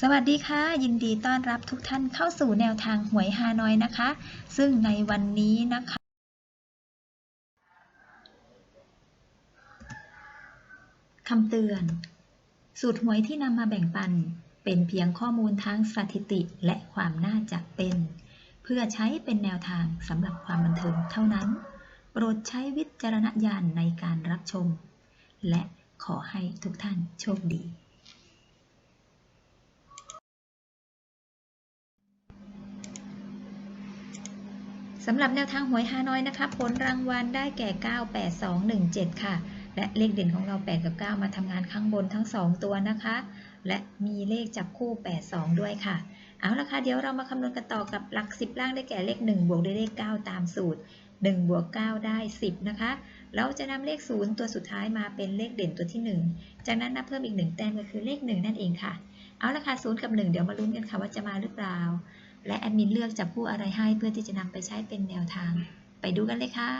สวัสดีค่ะ ยินดีต้อนรับทุกท่านเข้าสู่แนวทางหวยฮานอยนะคะ ซึ่งในวันนี้นะคะ คำเตือน สูตรหวยที่นำมาแบ่งปัน เป็นเพียงข้อมูลทางสถิติและความน่าจะเป็น เพื่อใช้เป็นแนวทางสำหรับความบันเทิงเท่านั้น โปรดใช้วิจารณญาณในการรับชม และขอให้ทุกท่านโชคดี สำหรับแนวทางหวยฮานอยนะคะ ผลรางวัลได้แก่ 98217 ค่ะ และเลขเด่นของเรา 8 กับ 9 มาทำงานข้างบนทั้ง 2 ตัวนะคะ และมีเลขจับคู่ 82 ด้วยค่ะ เอาละค่ะ เดี๋ยวเรามาคำนวณกันต่อกับหลัก 10 ล่างได้แก่เลข 1 บวกด้วยเลข 9 ตามสูตร 1 บวก 9 ได้ 10 นะคะ เราจะนำเลข 0 ตัวสุดท้ายมาเป็นเลขเด่นตัวที่ 1 จากนั้นนับเพิ่มอีก 1 แต้มก็คือเลข 1 นั่นเองค่ะ เอาละค่ะ0กับ 1 เดี๋ยวมาลุ้นกันค่ะว่าจะมาหรือเปล่า และแอดมินเลือกจับคู่อะไรให้เพื่อที่จะนำไปใช้เป็นแนวทาง ไปดูกันเลยค่ะ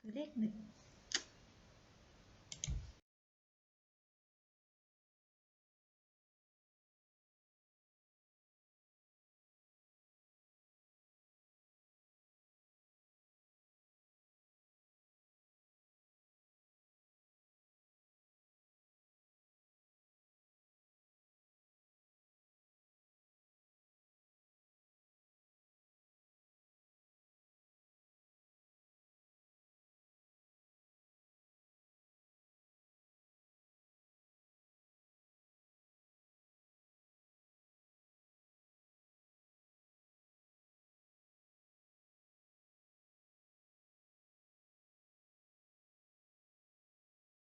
คือเลขหนึ่ง